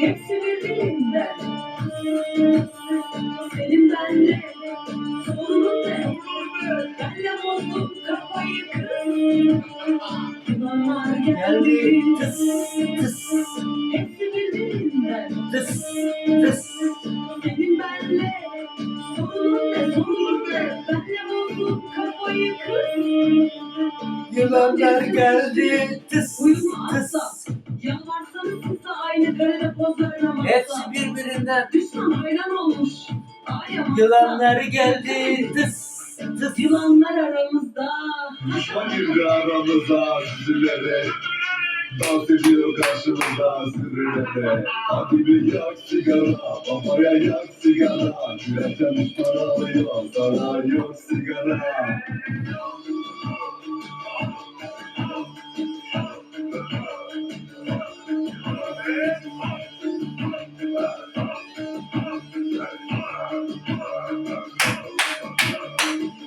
Hepsi birbirinden Senin benle Sorunun ne? Benle bozdum kafayı Yılanlar geldi tıs tıs Hepsi birbirinden. Senin benle Sorunun ne? Sorunun ne? Benle bozdum Yılanlar geldi tıs tıs. Hepsi birbirinden. Düşman hayran olmuş Ay ama Yılanlar geldi tıs tıs. Yılanlar aramızda Düşman girdi aramıza sizlere Dans ediyor karşımızda sürülere Hadi bir yak sigara, babaya yak sigara Güneşten düşman alıyor, sana yok sigara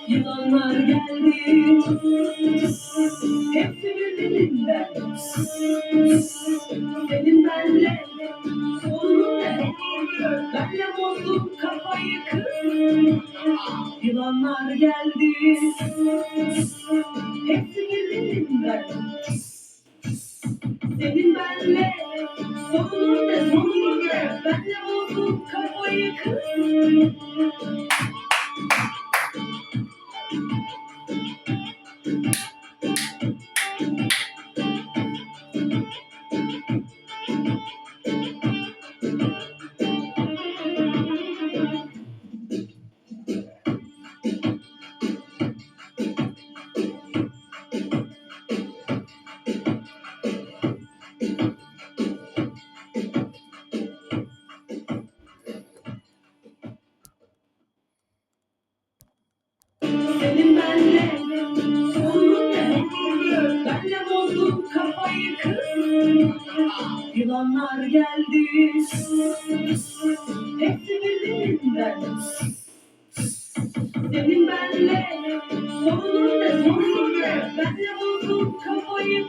Yılanlar geldi Hepsi birbirinden Senin benle Sorunun ne? Benle bozdum kafayı kır Yılanlar geldi Hepsi birbirinden Senin benle Sorunun ne? Sorunun ne? Benle bozdum kafayı kır Senin ben de bozdum kafayı kız Yılanlar geldi Hepsi birbirinden Senin benle Sorunun ne sorunun ne Ben de bozdum kafayı